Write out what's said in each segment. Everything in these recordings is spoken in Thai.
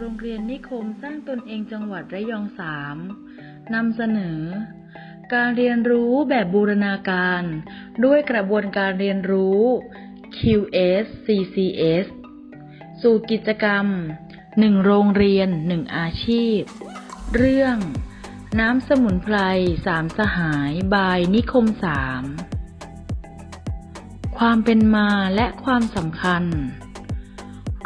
โรงเรียนนิคมสร้างตนเองจังหวัดระยองสามนำเสนอ การเรียนรู้แบบบูรณาการ ด้วยกระบวนการเรียนรู้ QS CCS สู่กิจกรรม 1 โรงเรียน 1 อาชีพ เรื่อง น้ำสมุนไพรสามสหายบายนิคมสามความเป็นมาและความสำคัญ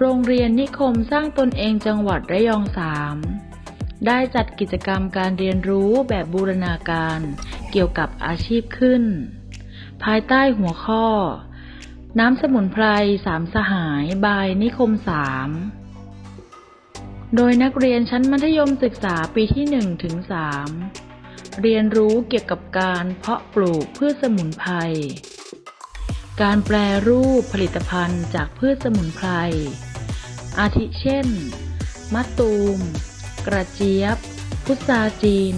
โรงเรียนนิคมสร้างตนเองจังหวัดระยองสามได้จัดกิจกรรมการเรียนรู้แบบบูรณาการเกี่ยวกับอาชีพขึ้น ภายใต้หัวข้อ น้ำสมุนไพรสามสหายบายนิคมสามโดยนักเรียนชั้นมัธยมศึกษาปีที่1ถึง3เรียนรู้เกี่ยวกับการเพาะปลูกพืชสมุนไพร การแปรรูปผลิตภัณฑ์จากพืชสมุนไพร อาทิเช่น มะตูม กระเจี๊ยบ พุทราจีน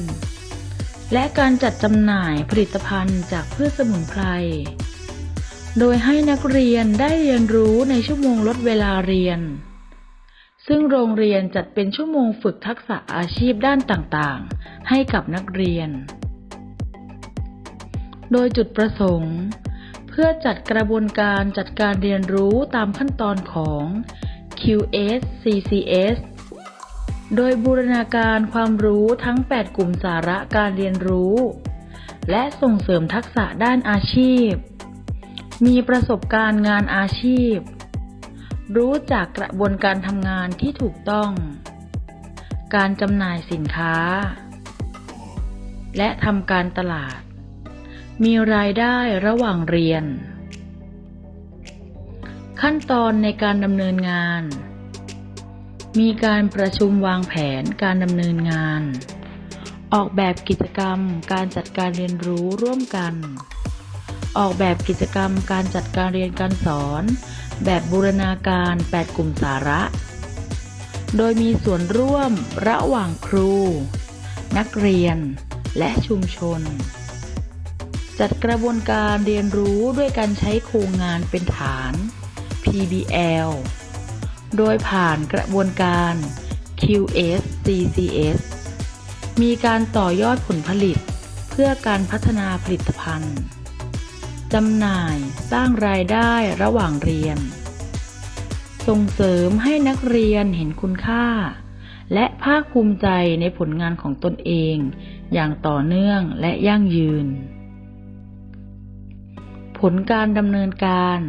และการจัดจำหน่ายผลิตภัณฑ์จากพืชสมุนไพร โดยให้นักเรียนได้เรียนรู้ในชั่วโมงลดเวลาเรียน ซึ่งโรงเรียนจัดเป็นชั่วโมงฝึกทักษะอาชีพด้านต่างๆ ให้กับนักเรียน โดยจุดประสงค์ เพื่อจัดกระบวนการจัดการเรียนรู้ตามขั้นตอนของ QS CCS โดยบูรณาการความรู้ทั้ง 8 กลุ่มสาระการเรียนรู้ และส่งเสริมทักษะด้านอาชีพ มีประสบการณ์งานอาชีพ รู้จากกระบวนการทำงานที่ถูกต้อง การจำหน่ายสินค้า และทำการตลาด มีรายได้ระหว่างเรียน ขั้นตอนในการดำเนินงาน มีการประชุมวางแผนการดำเนินงาน ออกแบบกิจกรรมการจัดการเรียนรู้ร่วมกัน ออกแบบกิจกรรมการจัดการเรียนการสอน แบบบูรณาการ 8 กลุ่มสาระ โดยมีส่วนร่วมระหว่างครู นักเรียน และชุมชนจัดกระบวนการเรียนรู้ด้วยการใช้โครงงานเป็นฐาน PBL โดยผ่านกระบวนการ QS CCS มีการต่อยอดผลผลิตเพื่อการพัฒนาผลิตภัณฑ์จำหน่ายสร้างรายได้ระหว่างเรียน ส่งเสริมให้นักเรียนเห็นคุณค่า และภาคภูมิใจในผลงานของตนเอง อย่างต่อเนื่องและยั่งยืน ผลการดำเนินการ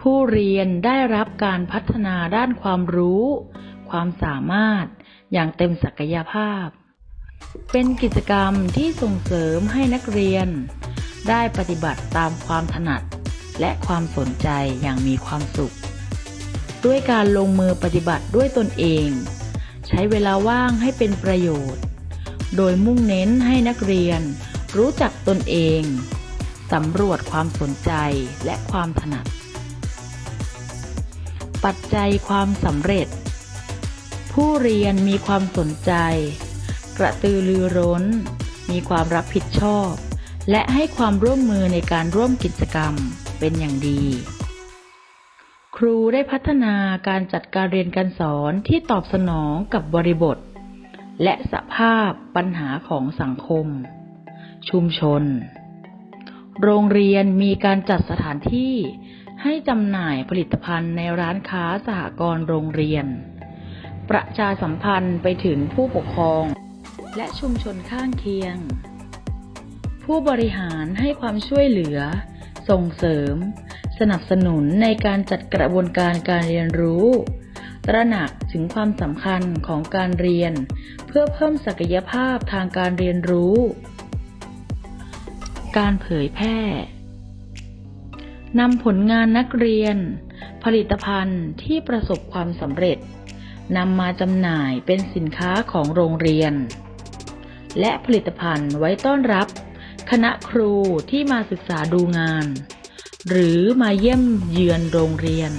ผู้เรียนได้รับการพัฒนาด้านความรู้ ความสามารถอย่างเต็มศักยภาพ เป็นกิจกรรมที่ส่งเสริมให้นักเรียน ได้ปฏิบัติตามความถนัดและความสนใจอย่างมีความสุข ด้วยการลงมือปฏิบัติด้วยตนเอง ใช้เวลาว่างให้เป็นประโยชน์ โดยมุ่งเน้นให้นักเรียนรู้จักตนเองสำรวจความสนใจและความถนัด ปัจจัยความสำเร็จ ผู้เรียนมีความสนใจ กระตือรือร้น มีความรับผิดชอบ และให้ความร่วมมือในการร่วมกิจกรรมเป็นอย่างดี ครูได้พัฒนาการจัดการเรียนการสอนที่ตอบสนองกับบริบท และสภาพปัญหาของสังคม ชุมชน โรงเรียนมีการจัดสถานที่ ให้จำหน่ายผลิตภัณฑ์ในร้านค้าสหกรณ์โรงเรียน ประชาสัมพันธ์ไปถึงผู้ปกครอง และชุมชนข้างเคียง ผู้บริหารให้ความช่วยเหลือ ส่งเสริม สนับสนุนในการจัดกระบวนการการเรียนรู้ ตระหนักถึงความสำคัญของการเรียน เพื่อเพิ่มศักยภาพทางการเรียนรู้ การเผยแพร่ นำผลงานนักเรียน ผลิตภัณฑ์ที่ประสบความสำเร็จนำมาจำหน่ายเป็นสินค้าของโรงเรียน และผลิตภัณฑ์ไว้ต้อนรับ คณะครูที่มาศึกษาดูงาน หรือมาเยี่ยมเยือนโรงเรียน